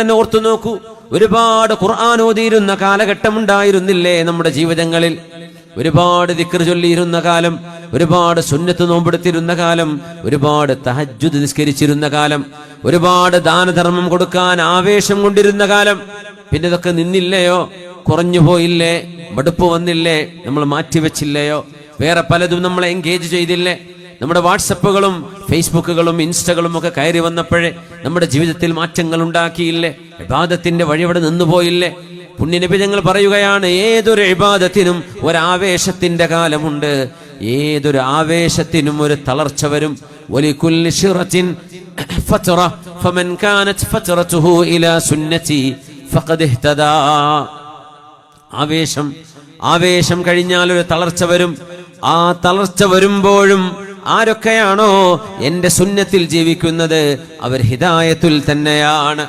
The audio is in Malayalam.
തന്നെ ഓർത്തു നോക്കൂ. ഒരുപാട് ഖുർആൻ ഓതിയിരുന്ന കാലഘട്ടം ഉണ്ടായിരുന്നില്ലേ നമ്മുടെ ജീവിതങ്ങളിൽ? ഒരുപാട് ദിക്കർ ചൊല്ലിയിരുന്ന കാലം ഒരുപാട് സുന്നത്ത് നോമ്പെടുത്തിരുന്ന കാലം ഒരുപാട് തഹജ്ജുദ് നിസ്കരിച്ചിരുന്ന കാലം ഒരുപാട് ദാനധർമ്മം കൊടുക്കാൻ ആവേശം കൊണ്ടിരുന്ന കാലം. പിന്നെ ഇതൊക്കെ നിന്നില്ലയോ? കുറഞ്ഞു പോയില്ലേ? മടുപ്പ് വന്നില്ലേ? നമ്മൾ മാറ്റിവെച്ചില്ലയോ? വേറെ പലതും നമ്മളെ എൻഗേജ് ചെയ്തില്ലേ? നമ്മുടെ വാട്സപ്പുകളും ഫേസ്ബുക്കുകളും ഇൻസ്റ്റകളും ഒക്കെ കയറി വന്നപ്പോഴേ നമ്മുടെ ജീവിതത്തിൽ മാറ്റങ്ങൾ ഉണ്ടാക്കിയില്ലേ? വിവാദത്തിന്റെ വഴിവിടെ നിന്നുപോയില്ലേ പുണ്യനബി ഞങ്ങൾ പറയുകയാണ് ഏതൊരു വിവാദത്തിനും ഒരാവേശത്തിന്റെ കാലമുണ്ട്. ഏതൊരു ആവേശത്തിനും ഒരു തളർച്ച വരും. ആവേശം ആവേശം കഴിഞ്ഞാൽ ഒരു തളർച്ച വരും. ആ തളർച്ച വരുമ്പോഴും ആരൊക്കെയാണോ എന്റെ സുന്നത്തിൽ ജീവിക്കുന്നത്? അവർ ഹിദായത്തുൽ തന്നെയാണ്.